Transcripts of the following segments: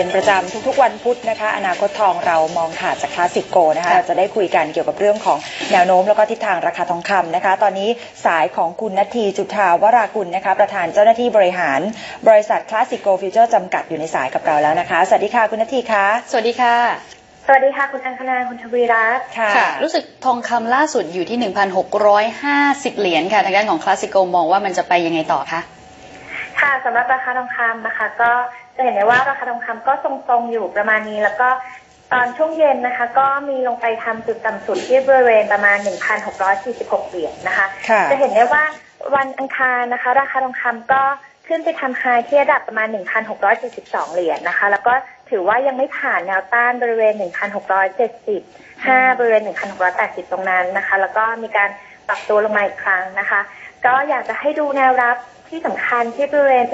เป็นประจำทุกๆวันพุธนะคะ อนาคตทองเรามองขาดจากคลาสสิกโกนะคะเราจะได้คุยกันเกี่ยวกับเรื่องของแนวโน้มแล้วก็ทิศทางราคาทองคำนะคะ ตอนนี้สายของคุณนัททีจุธาวรากุลนะคะ ประธานเจ้าหน้าที่บริหาร บริษัทคลาสสิกโกฟิวเจอร์จำกัดอยู่ในสายกับเราแล้วนะคะสวัสดีค่ะคุณนัททีคะสวัสดีค่ะสวัสดีค่ะ คุณอังคณาคุณทวีรัตน์ค่ะ รู้สึกทองคำล่าสุดอยู่ที่ 1,650 เหรียญค่ะทางด้านของคลาสสิโกมองว่ามันจะไปยังไงต่อคะค่ะสำหรับราคาทองคำนะคะ ก็ จะเห็นได้ว่าราคาทองคำก็ทรงๆอยู่ประมาณนี้ แล้วก็ตอนช่วงเย็นนะคะ ก็มีลงไปทำจุดต่ำสุดที่บริเวณประมาณ 1,646 เหรียญนะคะ ค่ะจะเห็นได้ว่าวันอังคารนะคะ ราคาทองคำก็ขึ้นไปทำไฮที่ระดับประมาณ 1,672 เหรียญนะคะ แล้วก็ถือว่ายังไม่ผ่านแนวต้านบริเวณ 1,670 5บริเวณ 1,680 ตรงนั้นนะคะ แล้วก็มีการปรับตัวลงมาอีกครั้งนะคะ ก็อยากจะให้ดูแนวรับที่สำคัญที่บริเวณ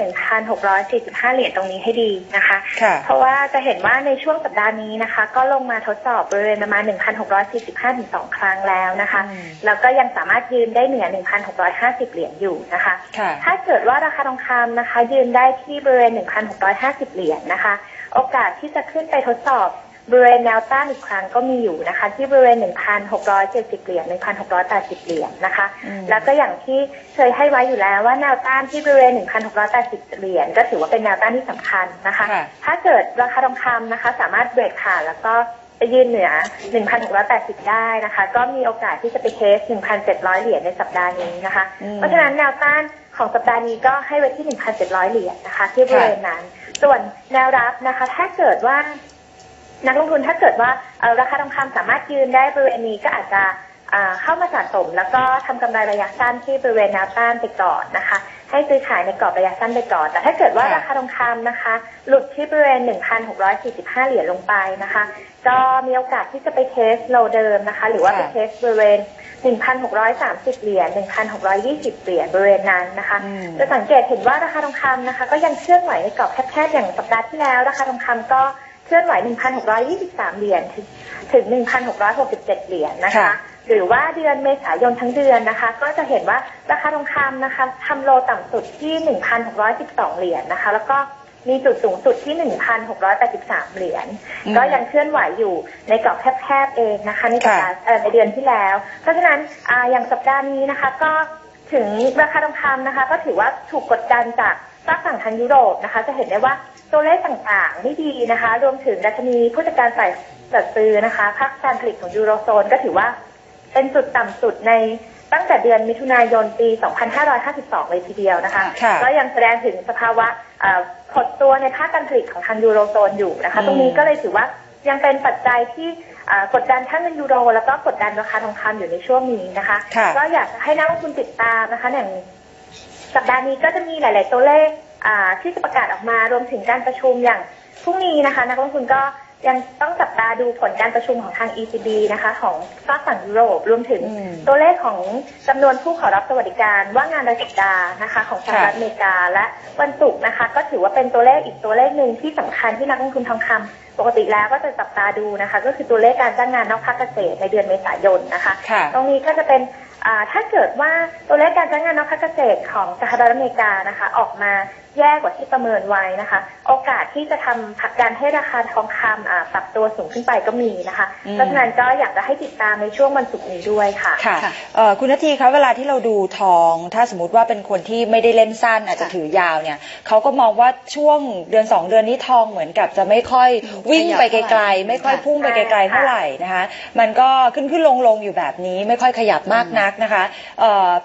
1,645 เหรียญตรงนี้ให้ดีนะคะค่ะเพราะว่าจะเห็นว่าในช่วงสัปดาห์นี้นะคะ ก็ลงมาทดสอบบริเวณประมาณ 1,645ถึง2ครั้งแล้วนะคะอืมแล้วก็ยังสามารถยืนได้เหนือ 1,650 เหรียญอยู่นะคะค่ะถ้าเกิดว่าราคาทองคำนะคะ ยืนได้ที่บริเวณ 1,650 เหรียญนะคะ โอกาสที่จะขึ้นไปทดสอบ บริเวณแนวต้านอีกครั้งก็มีอยู่นะคะ ที่บริเวณ 1,670 เหรียญ 1,680 เหรียญนะคะอืมแล้วก็อย่างที่เคยให้ไว้อยู่แล้วว่าแนวต้านที่บริเวณ 1,680 เหรียญก็ถือว่าเป็นแนวต้านที่สำคัญนะคะค่ะถ้าเกิดราคาทองคำนะคะ สามารถเบรกผ่านแล้วก็ไปยืนเหนือ 1,680 ได้นะคะ ก็มีโอกาสที่จะไปเทส 1,700 เหรียญในสัปดาห์นี้นะคะอืมเพราะฉะนั้นแนวต้านของสัปดาห์นี้ก็ให้ไว้ที่ 1,700 เหรียญนะคะ ที่บริเวณนั้น ส่วนแนวรับนะคะ ถ้าเกิดว่า นักลงทุนถ้าเกิดว่าเอ่อราคาทองคำสามารถยืนได้บริเวณนี้ก็อาจจะอ่าเข้ามาสะสม แล้วก็ทำกำไรระยะสั้นที่บริเวณแนวต้านไปก่อนนะคะ ให้ซื้อขายในกรอบระยะสั้นไปก่อน แต่ถ้าเกิดว่าค่ะราคาทองคำนะคะ หลุดที่บริเวณ 1,645 เหรียญลงไปนะคะ ก็มีโอกาสที่จะไปเทสโลเดิมนะคะ หรือว่าไปค่ะเทสบริเวณ 1,630 เหรียญ 1,620 เหรียญบริเวณนั้นนะคะอืมจะสังเกตเห็นว่าราคาทองคำนะคะ ก็ยังเคลื่อนไหวในกรอบแคบๆอย่างสัปดาห์ที่แล้ว ราคาทองคำก็ เคลื่อนไหว 1,623 เหรียญถึงถึง1,667 เหรียญนะคะค่ะหรือว่าเดือนเมษายนทั้งเดือนนะคะ ก็จะเห็นว่าราคาทองคำนะคะทำโลต่ำสุดที่ 1,612 เหรียญนะคะ แล้วก็มีจุดสูงสุดที่ 1,683 เหรียญอืมก็ยังเคลื่อนไหวอยู่ในกรอบแคบๆเองนะคะในสัปดาห์เอ่อในเดือนที่แล้ว เพราะฉะนั้นอ่าอย่างสัปดาห์นี้นะคะ ก็ถึงราคาทองคำนะคะ ก็ถือว่าถูกกดดันจาก ฝากฝั่งทางยุโรปนะคะจะเห็นได้ว่าตัวเลขต่างๆไม่ดีนะคะ รวมถึงดัชนีผู้จัดการฝ่ายจัดซื้อนะคะภาคการผลิตของยูโรโซนก็ถือว่าเป็นจุดต่ำสุดในตั้งแต่เดือนมิถุนายนปี 2552 เลยทีเดียวนะคะค่ะก็ยังแสดงถึงสภาวะเอ่อหดตัวในภาคการผลิตของทางยูโรโซนอยู่นะคะอืมตรงนี้ก็เลยถือว่ายังเป็นปัจจัยที่เอ่อกดดันทั้งเงินยูโร แล้วก็กดดันราคาทองคำอยู่ในช่วงนี้นะคะค่ะก็อยากจะให้นักลงทุนติดตามนะคะอย่าง สัปดาห์นี้ก็จะมีหลาย ๆ ตัวเลขอ่าที่จะประกาศออกมารวมถึงการประชุมอย่างพรุ่งนี้นะคะ นักลงทุนก็ยังต้องจับตาดูผลการประชุมของทาง ECB นะคะ ของฝากฝั่งยุโรปรวมถึงอืมตัวเลขของจำนวนผู้ขอรับสวัสดิการว่างงานรายสัปดาห์นะคะ ของสหรัฐค่ะอเมริกาและวันศุกร์นะคะ ก็ถือว่าเป็นตัวเลขอีกตัวเลขหนึ่งที่สำคัญที่นักลงทุนทองคำปกติแล้วก็จะจับตาดูนะคะ ก็คือตัวเลขการจ้างงานนอกภาคเกษตรในเดือนเมษายนนะคะค่ะตรงนี้ก็จะเป็นอ่า ถ้าเกิดว่าตัวเลขการจ้างงานนอกภาคเกษตรของสหรัฐอเมริกานะคะ ออกมาแย่กว่าที่ประเมินไว้นะคะ โอกาสที่จะทำผลักดันให้ราคาทองคำอ่าปรับตัวสูงขึ้นไปก็มีนะคะอืมเพราะฉะนั้นก็อยากจะให้ติดตามในช่วงวันศุกร์นี้ด้วยค่ะค่ะค่ะเอ่อคุณนาทีคะเวลาที่เราดูทอง ถ้าสมมติว่าเป็นคนที่ไม่ได้เล่นสั้นอาจจะค่ะถือยาวเนี่ยเขาก็มองว่าช่วงเดือนสองเดือนนี้ทองเหมือนกับจะไม่ค่อยวิ่งไปไกลๆไม่ค่อยพุ่งไปไกลๆเท่าไหร่นะคะ มันก็ขึ้นขึ้นลงลงๆอยู่แบบนี้ไม่ค่อยขยับมากนักนะคะ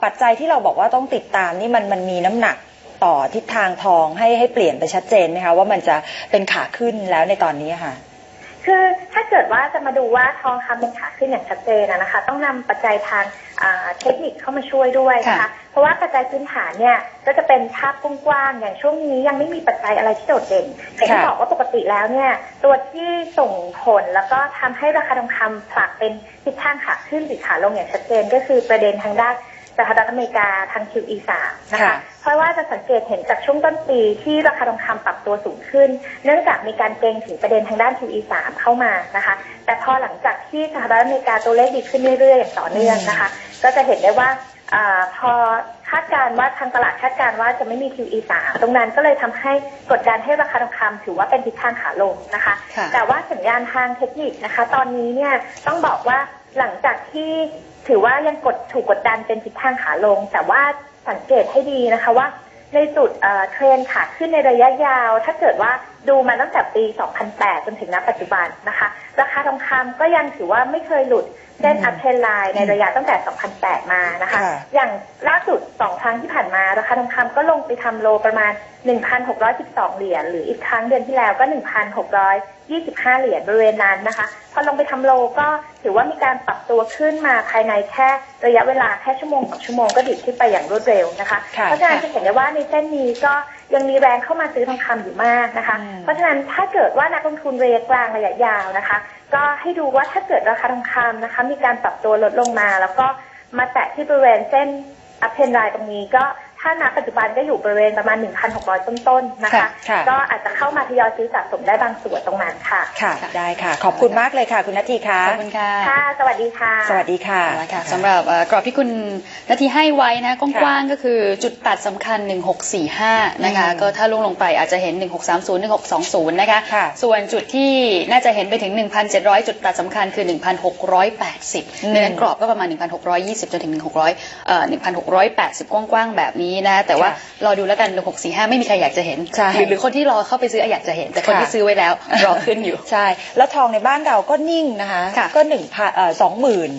ปัจจัยที่เราบอกว่าต้องติดตามนี่มันมันมีน้ำหนักต่อทิศทางทองให้ให้เปลี่ยนไปชัดเจนไหมคะว่ามันจะเป็นขาขึ้นแล้วในตอนนี้ค่ะ คือถ้าเกิดว่าจะมาดูว่าทองคำเป็นขาขึ้นอย่างชัดเจนนะคะ ต้องนำปัจจัยทางอ่าเทคนิคเข้ามาช่วยด้วยนะคะค่ะเพราะว่าปัจจัยพื้นฐานเนี่ยก็จะเป็นภาพกว้างๆอย่างช่วงนี้ยังไม่มีปัจจัยอะไรที่โดดเด่นอย่างที่ค่ะบอกว่าปกติแล้วเนี่ยตัวที่ส่งผลแล้วก็ทำให้ราคาทองคำผลักเป็นทิศทางขาขึ้นหรือขาลงอย่างชัดเจนก็คือประเด็นทางด้าน สหรัฐอเมริกาทาง QE3 นะคะค่ะเพราะว่าจะสังเกตเห็นจากช่วงต้นปีที่ราคาทองคำปรับตัวสูงขึ้น เนื่องจากมีการเกรงถึงประเด็นทางด้าน QE3 เข้ามานะคะ แต่พอหลังจากที่สหรัฐอเมริกาตัวเลขดีขึ้นเรื่อยๆอย่างต่อเนื่องนะคะ ก็จะเห็นได้ว่าอาพอทคาดการณ์ว่าทางตลาดคาดการณ์ว่าจะไม่มี QE 3 ตรงนั้นก็เลยทำให้กดดันให้ราคาทองคำถือว่าเป็นทิศทางขาลงนะคะค่ะแต่ว่าสัญญาณทางเทคนิคนะคะ ตอนนี้เนี่ยต้องบอกว่า หลังจากที่ถือว่ายังกดถูกกดดันเป็นทิศทางขาลง แต่ว่าสังเกตให้ดีนะคะว่าในจุดเอ่อเทรนขาขึ้นในระยะยาว ถ้าเกิดว่าดูมาตั้งแต่ปี 2008 จนถึงณปัจจุบันนะคะ ราคาทองคำก็ยังถือว่าไม่เคยหลุดเส้นอืมอัพเทรนไลน์ในระยะตั้งแต่ 2008 มานะคะค่ะอย่างล่าสุด 2 ครั้งที่ผ่านมา ราคาทองคำก็ลงไปทำโลประมาณ 1,612 เหรียญหรืออีกครั้งเดือนที่แล้วก็ 1,625 เหรียญบริเวณนั้นนะคะ พอลงไปทำโลก็ถือว่ามีการปรับตัวขึ้นมาภายในแค่ระยะเวลาแค่ชั่วโมงสองชั่วโมงก็ดิบขึ้นไปอย่างรวดเร็วนะคะค่ะเพราะฉะนั้นจะเห็นได้ว่าในเส้นนี้ก็ยังมีแรงเข้ามาซื้อทองคำอยู่มากนะคะอืมเพราะฉะนั้นถ้าเกิดว่านักลงทุนระยะกลางระยะยาวนะคะ ก็ให้ดูว่าถ้าเกิดราคาทองคำนะคะ มีการปรับตัวลดลงมา แล้วก็มาแตะที่บริเวณเส้นอัพเทนไลน์ตรงนี้ก็ ถ้านับปัจจุบันก็อยู่บริเวณประมาณ 1,600 ต้นๆนะคะ ค่ะ ก็อาจจะเข้ามาทยอยซื้อสะสมได้บางส่วนตรงนั้นค่ะค่ะ ได้ค่ะ ขอบคุณมากเลยค่ะ คุณนาทีคะขอบคุณค่ะค่ะสวัสดีค่ะ สวัสดีค่ะ เอาละค่ะสำหรับเอ่อกรอบที่คุณนาทีให้ไว้นะกว้างๆก็คือจุดตัดสำคัญ 1645 นะคะ อืมก็ถ้าลงลงไปอาจจะเห็น 1630 1620 นะคะ ค่ะส่วนจุดที่น่าจะเห็นไปถึง 1,700 จุดตัดสำคัญคือ1,680อืมดังนั้นกรอบก็ประมาณ 1,620 จนถึง 1,600เอ่อ1,680 กว้างๆ แบบนี้นะ แต่ว่าค่ะรอดูแล้วกัน1645ไม่มีใครอยากจะเห็นใช่หรือหรือคนที่รอเข้าไปซื้ออยากจะเห็น แต่คนค่ะที่ซื้อไว้แล้วรอขึ้นอยู่ใช่ แล้วทองในบ้านเราก็นิ่งนะคะค่ะก็หนึ่งพันเอ่อสองหมื่น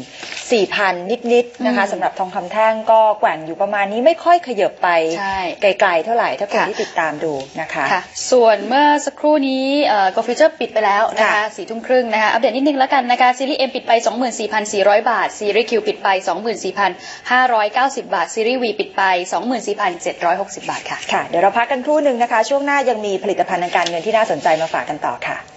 สี่พันนิดๆนะคะอืมสำหรับทองคำแท่งก็แกว่งอยู่ประมาณนี้ไม่ค่อยขยับไปใช่ไกลๆเท่าไหร่ถ้าคนค่ะที่ติดตามดูนะคะค่ะส่วนเมื่อสักครู่นี้กอฟิเจอร์ปิดไปแล้วนะคะค่ะสี่ทุ่มครึ่งนะคะอัปเดตนิดนึงแล้วกันนะคะซีรีส์ M ปิดไป 24,400 บาท ซีรีส์ Q ปิดไป 24,590 บาท ซีรีส์ V ปิดไป 24,760 บาทค่ะค่ะเดี๋ยวเราพักกันครู่หนึ่งนะคะ ช่วงหน้ายังมีผลิตภัณฑ์ทางการเงินที่น่าสนใจมาฝากกันต่อค่ะ